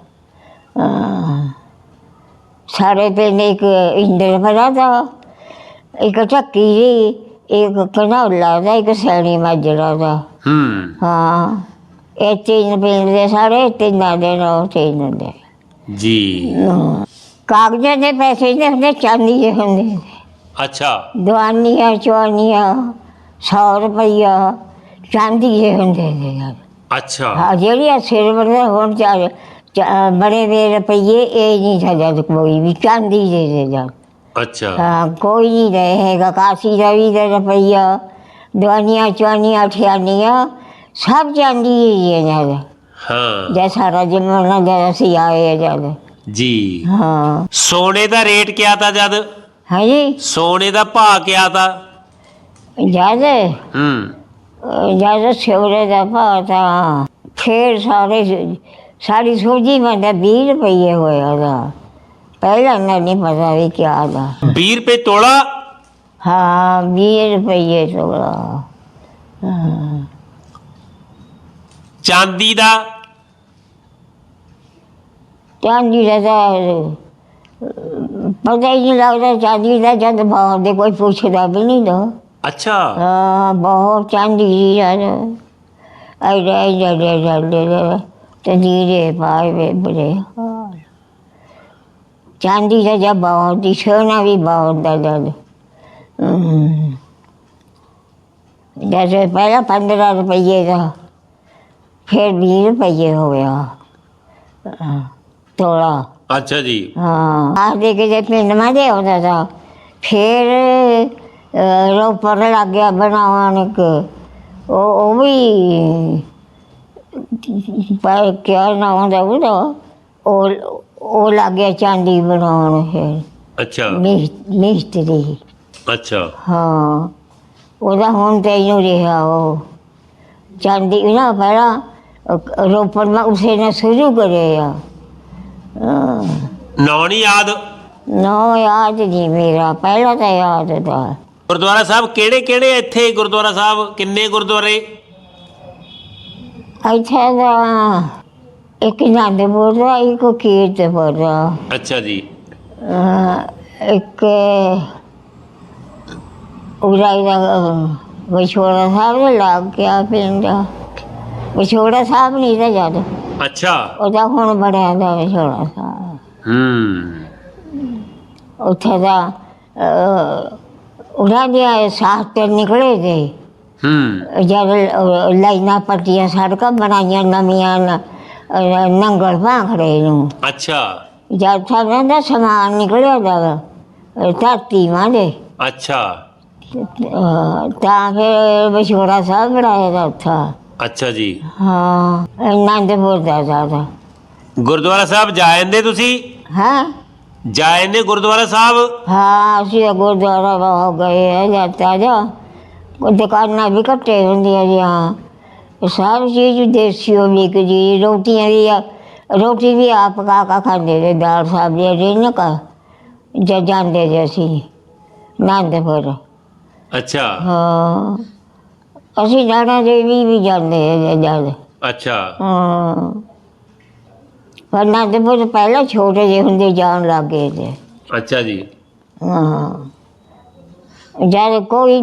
ਸਾਰੇ ਪਿੰਡ ਇੱਕ ਇੰਦਰ ਭਰਾ ਦਾ ਇੱਕ ਚੱਕੀ ਜੀ। ਇੱਕ ਕਨੌਲਾ ਦਾ ਇੱਕ ਸੈਣੀ ਮਾਜਰਾ ਦਾ। ਹੂੰ। ਹਾਂ ਇਹ ਤਿੰਨ ਪਿੰਡ ਦੇ ਸਾਰੇ ਤਿੰਨਾਂ ਦੇ ਨੌ ਤਿੰਨ ਦੇ ਜੀ। ਕਾਗਜ਼ਾਂ ਦੇ ਪੈਸੇ ਦੇ ਹੁੰਦੇ ਚਾਂਦੀ ਦੇ ਹੁੰਦੇ। ਅੱਛਾ। ਦਵਾਨੀਆਂ ਚਵਾਨੀਆਂ ਸੌ ਰੁਪਈਆ ਚਾਂਦੀ ਦੇ ਹੁੰਦੇ ਨੇ ਯਾਰ। ਅੱਛਾ। ਹਾਂ ਜਿਹੜੀ ਸਿਲਵਰ ਦੇ ਹੁਣ ਚਾਰ ਚਾ- ਬੜੇ ਦੇ ਰੁਪਈਏ ਇਹ ਨਹੀਂ ਸਾਡਾ ਕੋਈ ਵੀ ਚਾਂਦੀ ਦੇ ਦੇ ਜਾ ਅੱਛਾ। ਹਾਂ ਕੋਈ ਨਹੀਂ ਰਹੇਗਾ ਕਾਸੀ ਦਾ ਵੀ ਦੇ ਰੁਪਈਆ ਦਵਾਨੀਆਂ ਚਵਾਨੀਆਂ ਠਿਆਨੀਆਂ ਸਭ ਚਾਂਦੀ ਹੀ ਹੈ ਜਦ ਹਾਂ। ਜੇ ਸਾਰਾ ਜਮਾਨਾ ਜਦ ਅਸੀਂ ਆਏ ਜਦ। ਜੀ। ਹਾਂ। ਸੋਨੇ ਦਾ ਰੇਟ ਕਿਆ ਤਾ ਜਦ? ਹਾਂਜੀ। ਸੋਨੇ ਦਾ ਭਾਅ ਕਿਆ ਤਾ? ਜਦ? ਹੂੰ। ਜਦ ਸਿਵਰੇ ਦਾ ਭਾਅ ਤਾਂ ਫੇਰ ਸਾਰੇ ਸਾਰੀ ਸੂਜੀ ਮੈਂ ਤਾਂ 20 ਰੁਪਏ ਹੋਇਆ ਦਾ ਪਹਿਲਾਂ ਨਾ ਨਹੀਂ ਪਤਾ ਵੀ ਕਿਆ ਦਾ 20 ਰੁਪਏ ਤੋਲਾ? ਹਾਂ 20 ਰੁਪਏ ਤੋਲਾ। ਚਾਂਦੀ ਦਾ? ਚਾਂਦੀ ਦਾ ਤਾਂ ਪਤਾ ਹੀ ਨਹੀਂ ਲੱਗਦਾ ਚਾਂਦੀ ਦਾ ਜਦ ਬਾਹਰ ਦੇ ਕੋਈ ਪੁੱਛਦਾ ਵੀ ਨਹੀਂ ਦਾ ਅੱਛਾ। ਹਾਂ ਬਹੁਤ ਚਾਂਦੀ ਯਾਰ ਆਈ ਰਹੇ ਜੜੇ ਜੜੇ ਤੇ ਨੀਰੇ ਪਾਏ ਵੇ ਚਾਂਦੀ ਦਾ ਜਬ ਬਹੁਤ ਦੀ ਸੋਨਾ ਵੀ ਬਹੁਤ ਦਾ ਹਮ। ਜੈਸੇ ਪਹਿਲਾਂ 15 ਰੁਪਏ ਦਾ ਫਿਰ 20 ਰੁਪਏ ਹੋ ਗਿਆ। ਹਾਂ, ਤੋਲਾ। ਅੱਛਾ ਜੀ। ਹਾਂ ਆ ਦੇ ਕੇ ਜੇ ਪਿੰਡ ਮਾ ਦੇ ਆਉਂਦਾ ਤਾ ਫਿਰ ਅਹ, ਰੋਪੜ ਲੱਗ ਗਿਆ ਬਣਾਉਣ ਇੱਕ। ਉਹ ਉਹ ਵੀ ਪਰ ਕਿਆ ਨਾ ਹੁੰਦਾ ਉਹਦਾ ਉਹ ਉਹ ਲੱਗ ਗਿਆ ਚਾਂਦੀ ਬਣਾਉਣ ਫਿਰ ਅੱਛਾ। ਮਿਸ- ਮਿਸਤਰੀ ਅੱਛਾ। ਹਾਂ। ਉਹਦਾ ਹੁਣ ਤੇ ਇਹਨੂੰ ਰਿਹਾ ਉਹ। ਚਾਂਦੀ ਨਾ ਪਹਿਲਾਂ ਅਹ, ਰੋਪੜ ਮਾ ਉਸੇ ਨੇ ਸ਼ੁਰੂ ਕਰਿਆ ਹਾਂ। ਨਾਂ ਨਹੀਂ ਯਾਦ? ਨੋ ਯਾਦ ਨਹੀਂ ਮੇਰਾ ਪਹਿਲਾਂ ਤਾਂ ਯਾਦ ਤਾਂ ਗੁਰਦੁਆਰਾ ਸਾਹਿਬ ਕਿਹੜੇ ਕਿਹੜੇ ਇੱਥੇ ਗੁਰਦੁਆਰਾ ਸਾਹਿਬ? ਕਿੰਨੇ ਗੁਰਦੁਆਰੇ? ਇੱਥੇ ਦਾ ਇੱਕ ਨੰਦਪੁਰ ਦਾ ਇੱਕ ਕੀਰਤਪੁਰ ਦਾ ਅੱਛਾ ਜੀ। ਅਹ ਇੱਕ ਉਰਾਈ ਦਾ ਵਿਛੋੜਾ ਸਾਹਿਬ ਦੇ ਲੱਗ ਗਿਆ ਪਿੰਡ। ਵਿਛੋੜਾ ਸਾਹਿਬ ਨਹੀਂ ਤਾਂ ਜਦ। ਅੱਛਾ। ਉਹਦਾ ਹੁਣ ਬਣਿਆ ਦਾ ਵਿਛੋੜਾ ਸਾਹਿਬ। ਹੂੰ। ਉੱਥੇ ਦਾ ਅਹ, ਉਹਨਾਂ ਦੇ ਸਾਸਤਰ ਨਿਕਲੇ ਗਏ। ਹੂੰ। ਜਦ ਲਾਈਨਾਂ ਪੱਟੀਆਂ ਸੜਕਾਂ ਬਣਾਈਆਂ ਨਵੀਆਂ ਨ- ਅਹ, ਨੰਗਲ ਭਾਖੜੇ ਨੂੰ। ਅੱਛਾ। ਜਦ ਸਾਡਾ ਦਾ ਸਮਾਨ ਨਿਕਲਿਆ ਦਾ ਧਰਤੀ ਮਾਂ ਦੇ ਅੱਛਾ। ਅਹ, ਤਾਂ ਫਿਰ ਵਿਛੋੜਾ ਸਾਹਿਬ ਬਣਾਇਆ ਦਾ ਉੱਥਾ। ਅੱਛਾ ਜੀ। ਹਾਂ ਆਨੰਦਪੁਰ ਦਾ ਜ਼ਿਆਦਾ। ਗੁਰਦੁਆਰਾ ਸਾਹਿਬ ਜਾ ਤੁਸੀਂ? ਹਾਂ। ਜਾ ਗੁਰਦੁਆਰਾ ਸਾਹਿਬ? ਹਾਂ ਅਸੀਂ ਤਾਂ ਗੁਰਦੁਆਰਾ ਹੋ ਗਏ ਹੈ ਜਾਤਾ ਜਾ ਦੁਕਾਨਾਂ ਵੀ ਘੱਟੇ ਹੁੰਦੀਆਂ ਜੀਆਂ। ਸਾਰੀ ਚੀਜ਼ ਦੇਸੀ ਹੋ ਵਿਕ ਜੀ ਰੋਟੀਆਂ ਵੀ ਆ- ਰੋਟੀ ਵੀ ਆਪ ਪਕਾ ਕੇ ਖਾਂਦੇ ਤੇ ਦਾਲ ਸਬਜ਼ੀ ਰਿੰਨ ਕਾ ਜਦ ਜਾਂਦੇ ਜੇ ਅਸੀਂ ਆਨੰਦਪੁਰ। ਅੱਛਾ। ਹਾਂ ਅਸੀਂ ਨਾਨਾ ਦੇਵੀ ਵੀ ਜਾਂਦੇ ਜੇ ਜਦ ਅੱਛਾ। ਹਾਂ। ਪਰ ਆਨੰਦਪੁਰ ਪਹਿਲਾਂ ਛੋਟੇ ਜਿਹੇ ਹੁੰਦੇ ਜਾਣ ਲੱਗ ਗਏ ਤੇ। ਅੱਛਾ ਜੀ। ਹਾਂ। ਜਦ ਕੋਈ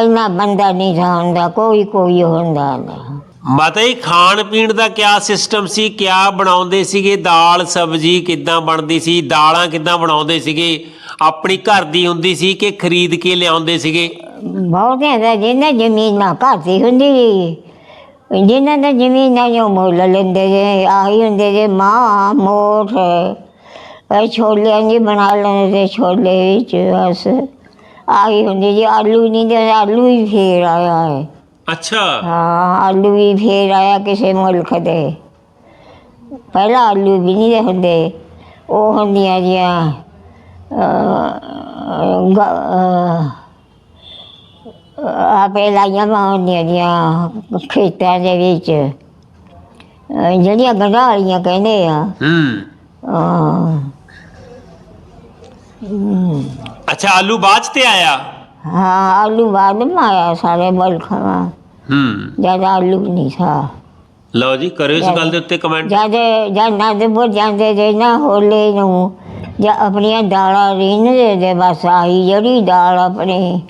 ਇੰਨਾ ਬੰਦਾ ਨਹੀਂ ਹੁੰਦਾ ਕੋਈ ਕੋਈ ਹੁੰਦਾ ਨਾ। ਮਾਤਾ ਜੀ ਖਾਣ ਪੀਣ ਦਾ ਕਿਆ ਸਿਸਟਮ ਸੀ? ਕਿਆ ਬਣਾਉਂਦੇ ਸੀਗੇ? ਦਾਲ ਸਬਜੀ ਕਿੱਦਾਂ ਬਣਦੀ ਸੀ? ਦਾਲਾਂ ਕਿੱਦਾਂ ਬਣਾਉਂਦੇ ਸੀਗੇ? ਆਪਣੀ ਘਰ ਦੀ ਹੁੰਦੀ ਸੀ ਕਿ ਖਰੀਦ ਕੇ ਲਿਆਉਂਦੇ ਸੀਗੇ? ਬਹੁਤਿਆਂ ਦਾ ਜਿਹਨਾਂ ਜ਼ਮੀਨਾਂ ਘਰ ਦੀ ਹੁੰਦੀ ਸੀ। ਜਿਹਨਾਂ ਦਾ ਜ਼ਮੀਨਾਂ ਜੋ ਮੁੱਲ ਲੈਂਦੇ ਜੇ ਆਹੀ ਹੁੰਦੇ ਜੇ ਮਾਂ ਮੋਠ ਇਹ ਛੋਲਿਆਂ ਦੀ ਬਣਾ ਲੈਂਦੇ ਛੋਲੇ ਵਿੱਚ ਬਸ। ਆਹੀ ਹੁੰਦੀ ਜੀ ਆਲੂ ਨਹੀਂ ਦੇ ਆਲੂ ਹੀ ਫੇਰ ਆਇਆ ਹੈ। ਅੱਛਾ। ਹਾਂ ਆਲੂ ਵੀ ਫੇਰ ਆਇਆ ਕਿਸੇ ਮੁਲਕ ਦੇ। ਪਹਿਲਾਂ ਆਲੂ ਵੀ ਨਹੀਂ ਦੇ ਹੁੰਦੇ ਉਹ ਹੁੰਦੀਆਂ ਜੀਆਂ ਆਪੇ ਲਾਈਆਂ ਵਾ ਹੁੰਦੀਆਂ ਜੀਆਂ ਖੇਤਾਂ ਦੇ ਵਿੱਚ। ਅਹ ਜਿਹੜੀਆਂ ਗੰਢਾਂ ਵਾਲੀਆਂ ਕਹਿੰਦੇ ਆ। ਹੂੰ। ਹਾਂ। ਹਮ, ਅੱਛਾ ਆਲੂ ਬਾਅਦ 'ਚ ਤੇ ਆਇਆ? ਹਾਂ ਆਲੂ ਬਾਅਦ ਮਾ ਆਇਆ ਸਾਰੇ ਮੁਲਕਾਂ ਦਾ ਹੂੰ। ਜਦ ਆਲੂ ਨਹੀਂ ਥਾ ਲਓ ਜੀ ਕਰਿਓ ਇਸ ਗੱਲ ਦੇ ਉੱਤੇ ਕਮੈਂਟ ਜਦ ਜਦ ਨੰਦਪੁਰ ਜਾਂਦੇ ਜੇ ਨਾ ਹੋਲੇ ਨੂੰ ਜਾਂ ਆਪਣੀਆਂ ਦਾਲਾਂ ਰਿੰਨਦੇ ਦੇ ਬਸ ਆਹੀ ਜਿਹੜੀ ਦਾਲ ਆਪਣੀ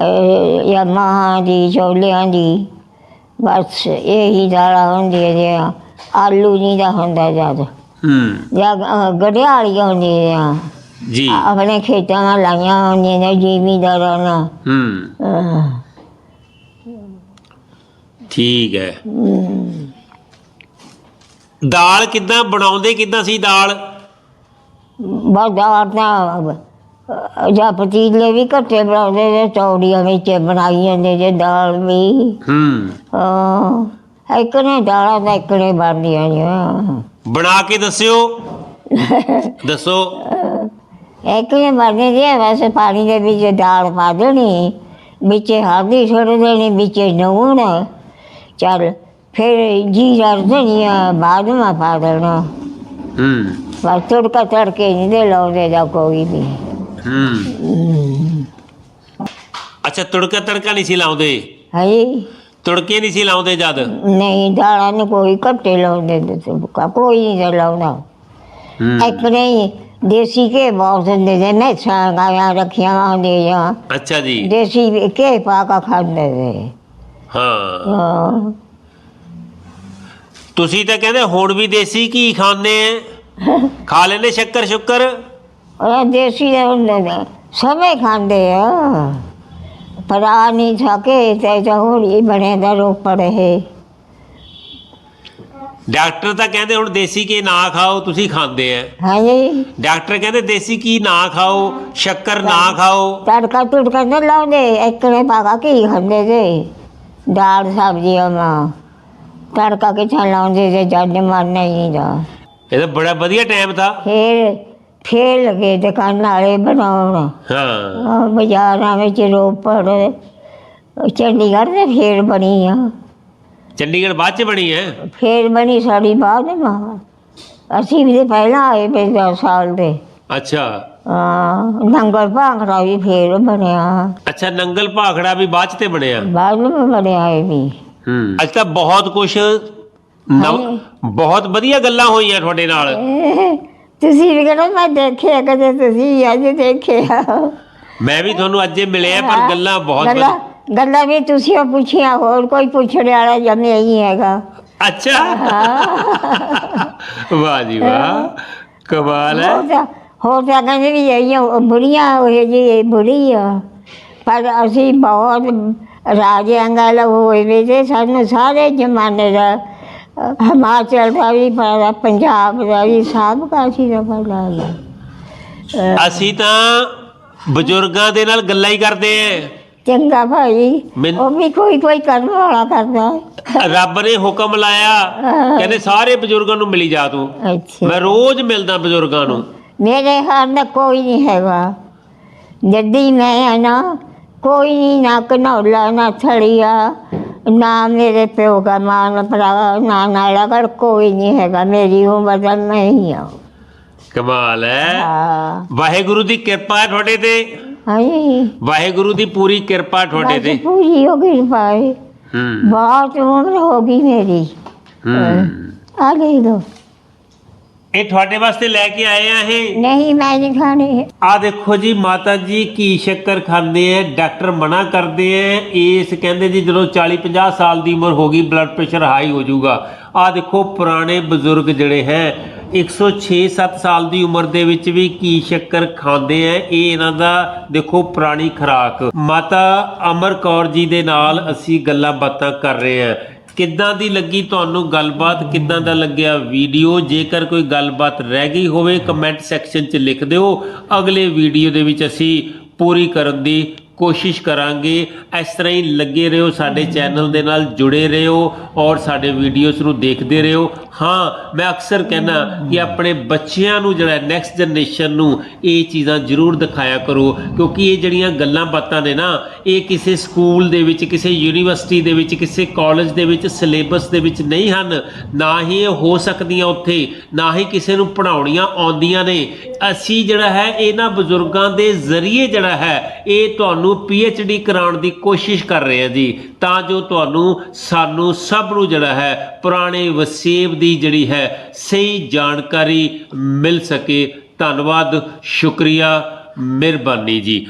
ਅਹ, ਜਾਂ ਮਾਂ ਦੀ ਛੋਲਿਆਂ ਦੀ ਬਸ ਇਹੀ ਦਾਲਾਂ ਹੁੰਦੀਆਂ ਜੇ ਆਲੂ ਨਹੀਂ ਦਾ ਹੁੰਦਾ ਜਦ। ਹੂੰ। ਜਾਂ ਗੜਿਆਲੀਆਂ ਹੁੰਦੀਆਂ। ਜੀ। ਆਪਣੇ ਖੇਤਾਂ ਨਾਲ ਲਾਈਆਂ ਹੁੰਦੀਆਂ ਨੇ ਜ਼ਿਮੀਦਾਰਾਂ ਨਾਲ। ਹੂੰ। ਅਹ, ਠੀਕ ਹੈ। ਦਾਲ ਕਿੱਦਾਂ ਬਣਾਉਂਦੇ ਕਿੱਦਾਂ ਸੀ ਦਾਲ? ਬਸ ਦਾਲ ਤਾਂ ਅਹ, ਜਾਂ ਪਤੀਲੇ ਵੀ ਘੱਟੇ ਬਣਾਉਂਦੇ ਨੇ ਚੌੜੀਆਂ ਵਿੱਚ ਬਣਾਈ ਜਾਂਦੇ ਜੇ ਦਾਲ ਵੀ। ਹੂੰ। ਹਾਂ ਇੱਕ ਨੇ ਦਾਲਾਂ ਤਾਂ ਇੱਕ ਨੇ ਬਣਦੀਆਂ ਨੇ। ਬਣਾ ਕੇ ਦੱਸਿਓ। ਦੱਸੋ। ਇੱਕ ਨੇ ਬਣਦੇ ਜੇ ਵੈਸੇ ਪਾਣੀ ਦੇ ਵਿੱਚ ਦਾਲ ਪਾ ਦੇਣੀ ਵਿੱਚ ਹਲਦੀ ਛੋੜ ਦੇਣੀ ਵਿੱਚ ਨੂਣ ਚੱਲ ਫਿਰ ਜੀਰਾ ਧਨੀਆ ਬਾਅਦ ਮਾ ਪਾ ਦੇਣਾ। ਹੂੰ। ਬਸ ਤੜਕਾ ਤੜਕੇ ਨਹੀਂ ਦੇ ਲਾਉਂਦੇ ਦਾ ਕੋਈ ਵੀ। ਹੂੰ। ਅੱਛਾ ਤੁੜਕਾ ਤੜਕਾ ਨਹੀਂ ਸੀ ਲਾਉਂਦੇ? ਹੈ? ਤੁੜਕੇ ਨਹੀਂ ਸੀ ਲਾਉਂਦੇ ਜਦ? ਨਹੀਂ ਦਾਲਾਂ ਨੂੰ ਕੋਈ ਘੱਟੇ ਲਾਉਂਦੇ ਤੇ ਕੋਈ ਨਹੀਂ ਲਾਉਂਦਾ। ਹੂੰ। ਇੱਕ ਨੇ ਦੇਸੀ ਘੇ ਬਹੁਤ ਹੁੰਦੇ ਨੇ ਮੈਸਾਂ ਗਾਇਆਂ ਰੱਖੀਆਂ ਹੁੰਦੀਆਂ ਅੱਛਾ ਜੀ। ਦੇਸੀ ਘੇ ਪਾ ਕੇ ਖਾਂਦੇ ਨੇ। ਹਾਂ। ਹਾਂ। ਤੁਸੀਂ ਤਾਂ ਕਹਿੰਦੇ ਹੁਣ ਵੀ ਦੇਸੀ ਘੀ ਖਾਂਦੇ ਆ। ਖਾ ਲੈਂਦੇ ਸ਼ੱਕਰ ਸ਼ੁੱਕਰ? ਉਹ ਦੇਸੀ ਦੇ ਹੁੰਦੇ ਨੇ। ਸਭੇ ਖਾਂਦੇ ਆ। ਪਰ ਆ ਨਹੀਂ ਸਕੇ ਤੇ ਤਾਂ ਹੋੜੀ ਬਣੇ ਦਾ ਰੋਪੜ ਹੈ ਡਾਕਟਰ ਤਾਂ ਕਹਿੰਦੇ ਹੁਣ ਦੇਸੀ ਘੀ ਨਾ ਖਾਓ ਤੁਸੀਂ ਖਾਂਦੇ ਆ। ਹਾਂਜੀ। ਡਾਕਟਰ ਕਹਿੰਦੇ ਦੇਸੀ ਘੀ ਨਾ ਖਾਓ ਸ਼ੱਕਰ ਨਾ ਖਾਓ। ਤੜਕਾ ਤੁੜਕਾ ਨਾ ਲਾਉਂਦੇ ਇੱਕ ਨੇ ਪਾਗਾ ਕੀ ਖਾਂਦੇ ਜੇ ਦਾਲ ਸਬਜ਼ੀਆਂ ਮਾ ਤੜਕਾ ਕਿੱਥੇ ਲਾਉਂਦੇ ਜੇ ਜੱਜ ਮਰਨਾ ਹੀ ਨਹੀਂ ਦਾ ਇਹ ਤਾਂ ਬੜਾ ਵਧੀਆ ਟਾਈਮ ਥਾ ਫੇਰ ਫੇਰ ਲਗੇ ਦੁਕਾਨ ਵਾਲੇ ਬਣਾਉਣ। ਹਾਂ। ਆਹ ਬਾਜ਼ਾਰਾਂ ਵਿੱਚ ਰੋਪੜ ਚੰਡੀਗੜ੍ਹ ਦੇ ਫੇਰ ਬਣੀ ਆ। ਚੰਡੀਗੜ੍ਹ ਬਾਅਦ ਚ ਬਣੀ ਹੈ? ਫੇਰ ਬਣੀ ਸਾਡੀ ਬਾਅਦ ਮਾ ਅਸੀਂ ਵੀ ਤੇ ਪਹਿਲਾਂ ਆਏ ਪਏ ਦਸ ਸਾਲ ਦੇ ਅੱਛਾ। ਹਾਂ ਨੰਗਲ ਭਾਂਗੜਾ ਵੀ ਫੇਰ ਬਣਿਆ। ਅੱਛਾ ਨੰਗਲ ਭਾਖੜਾ ਵੀ ਬਾਅਦ ਚ ਤੇ ਬਣਿਆ? ਬਾਅਦ ਵਿੱਚ ਬਣਿਆ ਇਹ ਵੀ। ਹੂੰ। ਅੱਜ ਤਾਂ ਬਹੁਤ ਕੁਝ ਬਹੁਤ ਵਧੀਆ ਗੱਲਾਂ ਹੋਈਆਂ ਤੁਹਾਡੇ ਨਾਲ। ਇਹ <laughs> ਤੁਸੀਂ ਵੀ ਕਹਿੰਦੇ ਮੈਂ ਦੇਖਿਆ ਕਦੇ ਤੁਸੀਂ ਅੱਜ ਦੇਖਿਆ। ਮੈਂ ਵੀ ਤੁਹਾਨੂੰ ਅੱਜੇ ਮਿਲਿਆ ਪਰ ਗੱਲਾਂ ਬਹੁਤ ਵਧੀਆ ਗੱਲਾਂ ਵੀ ਤੁਸੀਂ ਉਹ ਪੁੱਛੀਆਂ ਹੋਰ ਕੋਈ ਪੁੱਛਣ ਵਾਲਾ ਜਮੇ ਹੀ ਹੈਗਾ। ਅੱਛਾ। ਵਾਹ ਜੀ ਵਾਹ। ਕਮਾਲ ਹੈ। ਹੋਰ ਤਾਂ ਹੋਰ ਤਾਂ ਕਹਿੰਦੇ ਵੀ ਇਹ ਬੁੜੀਆਂ ਉਹ ਜੀ ਬੁੜੀ ਆ। ਪਰ ਅਸੀਂ ਬਹੁਤ ਰਾਜਿਆਂ ਗੱਲ ਹੋਏ ਵੀ ਤੇ ਸਾਨੂੰ ਸਾਰੇ ਜ਼ਮਾਨੇ ਦਾ ਹਿਮਾਚਲ ਦਾ ਵੀ ਪਤਾ ਪੰਜਾਬ ਦਾ ਵੀ ਸਭ ਕਾਸ਼ੀ ਦਾ ਪਤਾ ਹੈ ਅਸੀਂ ਤਾਂ ਬਜ਼ੁਰਗਾਂ ਦੇ ਨਾਲ ਗੱਲਾਂ ਹੀ ਕਰਦੇ ਆਂ ਚੰਗਾ ਭਾਈ। ਮੈਨ- ਉਹ ਵੀ ਕੋਈ ਕੋਈ ਕਰਨ ਵਾਲਾ ਕਰਦਾ। ਰੱਬ ਨੇ ਹੁਕਮ ਲਾਇਆ। ਕਹਿੰਦੇ ਸਾਰੇ ਬਜ਼ੁਰਗਾਂ ਨੂੰ ਮਿਲੀ ਜਾ ਤੂੰ। ਅੱਛਾ। ਮੈਂ ਰੋਜ਼ ਮਿਲਦਾ ਬਜ਼ੁਰਗਾਂ ਨੂੰ। ਮੇਰੇ ਹਾਲ ਦਾ ਕੋਈ ਨਹੀਂ ਹੈਗਾ। ਜੱਦੀ ਮੈਂ ਆ ਨਾ ਕੋਈ ਨਹੀਂ ਨਾ ਕਨੌਲਾ ਨਾ ਥੜੀਆ ਨਾ ਮੇਰੇ ਪਿਓ ਦਾ ਮਾਨ ਭਰਾ ਨਾ ਨਾਲਾ ਕਰ ਕੋਈ ਨਹੀਂ ਹੈਗਾ ਮੇਰੀ ਉਮਰ ਦਾ ਮੈਂ ਹੀ ਹਾਂ ਕਮਾਲ ਹੈ। ਹਾਂ। ਵਾਹਿਗੁਰੂ ਦੀ ਕਿਰਪਾ ਹੈ ਤੁਹਾਡੇ ਤੇ। ਹਾਏ। ਵਾਹਿਗੁਰੂ ਦੀ ਪੂਰੀ ਕਿਰਪਾ ਤੁਹਾਡੇ ਤੇ। ਬਸ ਪੂਰੀ ਹੋ ਗਈ ਭਾਈ ਹੂੰ ਬਹੁਤ ਉਮਰ ਹੋ ਗਈ ਮੇਰੀ। ਹੂੰ। ਆ ਗਈ ਲੋ। ਇਹ ਤੁਹਾਡੇ ਵਾਸਤੇ ਲੈ ਕੇ ਆਏ ਆ ਇਹ। ਨਹੀਂ ਮੈਂ ਨਹੀਂ ਖਾਣੀ। ਆ ਦੇਖੋ ਜੀ ਮਾਤਾ ਜੀ ਕੀ ਸ਼ੱਕਰ ਖਾਂਦੇ ਆ ਡਾਕਟਰ ਮਨਾ ਕਰਦੇ ਆ। ਇਸ ਕਹਿੰਦੇ ਜੀ ਜਦੋਂ 40 50 ਸਾਲ ਦੀ ਉਮਰ ਹੋ ਗਈ ਬਲੱਡ ਪ੍ਰੈਸ਼ਰ ਹਾਈ ਹੋ ਜਾਊਗਾ। ਆ ਦੇਖੋ ਪੁਰਾਣੇ ਬਜ਼ੁਰਗ ਜਿਹੜੇ ਹੈ 106 7 ਸਾਲ ਦੀ ਉਮਰ ਦੇ ਵਿੱਚ ਵੀ ਕੀ ਸ਼ੱਕਰ ਖਾਂਦੇ ਆ, ਇਹ ਇਹਨਾਂ ਦਾ ਦੇਖੋ ਪੁਰਾਣੀ ਖੁਰਾਕ। ਮਾਤਾ ਅਮਰ ਕੌਰ ਜੀ ਦੇ ਨਾਲ ਅਸੀਂ ਗੱਲਾਂ ਬਾਤਾਂ ਕਰ ਰਹੇ ਆ। ਕਿੱਦਾਂ ਦੀ ਲੱਗੀ ਤੁਹਾਨੂੰ ਗੱਲਬਾਤ? ਕਿੱਦਾਂ ਦਾ ਲੱਗਿਆ ਵੀਡੀਓ? ਜੇਕਰ ਕੋਈ ਗੱਲਬਾਤ ਰਹਿ ਗਈ ਹੋਵੇ, ਕਮੈਂਟ ਸੈਕਸ਼ਨ 'ਚ ਲਿਖ ਦਿਓ। ਅਗਲੇ ਵੀਡੀਓ ਦੇ ਵਿੱਚ ਅਸੀਂ ਪੂਰੀ ਕਰਨ ਦੀ ਕੋਸ਼ਿਸ਼ ਕਰਾਂਗੇ। ਇਸ ਤਰ੍ਹਾਂ ਹੀ ਲੱਗੇ ਰਹੋ, ਸਾਡੇ ਚੈਨਲ ਦੇ ਨਾਲ ਜੁੜੇ ਰਹੋ ਔਰ ਸਾਡੇ ਵੀਡੀਓਜ਼ ਨੂੰ ਦੇਖਦੇ ਰਹੋ। ਹਾਂ, ਮੈਂ ਅਕਸਰ ਕਹਿੰਦਾ ਕਿ ਆਪਣੇ ਬੱਚਿਆਂ ਨੂੰ, ਜਿਹੜਾ ਨੈਕਸਟ ਜਨਰੇਸ਼ਨ ਨੂੰ ਇਹ ਚੀਜ਼ਾਂ ਜ਼ਰੂਰ ਦਿਖਾਇਆ ਕਰੋ। ਕਿਉਂਕਿ ਇਹ ਜਿਹੜੀਆਂ ਗੱਲਾਂ ਬਾਤਾਂ ਨੇ ਨਾ, ਇਹ ਕਿਸੇ ਸਕੂਲ ਦੇ ਵਿੱਚ, ਕਿਸੇ ਯੂਨੀਵਰਸਿਟੀ ਦੇ ਵਿੱਚ, ਕਿਸੇ ਕਾਲਜ ਦੇ ਵਿੱਚ ਸਿਲੇਬਸ ਦੇ ਵਿੱਚ ਨਹੀਂ ਹਨ। ਨਾ ਹੀ ਇਹ ਹੋ ਸਕਦੀਆਂ ਉੱਥੇ, ਨਾ ਹੀ ਕਿਸੇ ਨੂੰ ਪੜਾਉਣੀਆਂ ਆਉਂਦੀਆਂ ਨੇ। ਅਸੀਂ ਜਿਹੜਾ ਹੈ, ਇਹਨਾਂ ਬਜ਼ੁਰਗਾਂ ਦੇ ਜ਼ਰੀਏ ਜਿਹੜਾ ਹੈ, ਇਹ ਤੁਹਾਨੂੰ ਪੀ ਐਚ ਡੀ ਕਰਾਉਣ ਦੀ ਕੋਸ਼ਿਸ਼ ਕਰ ਰਹੇ ਹਾਂ ਜੀ। ਤਾਂ ਜੋ ਤੁਹਾਨੂੰ ਸਾਨੂੰ ਸਭ ਨੂੰ ਜਿਹੜਾ ਹੈ ਪੁਰਾਣੇ ਵਸੀਬ ਦੀ ਜਿਹੜੀ ਹੈ ਸਹੀ ਜਾਣਕਾਰੀ ਮਿਲ ਸਕੇ। ਧੰਨਵਾਦ, ਸ਼ੁਕਰੀਆ, ਮਿਹਰਬਾਨੀ ਜੀ।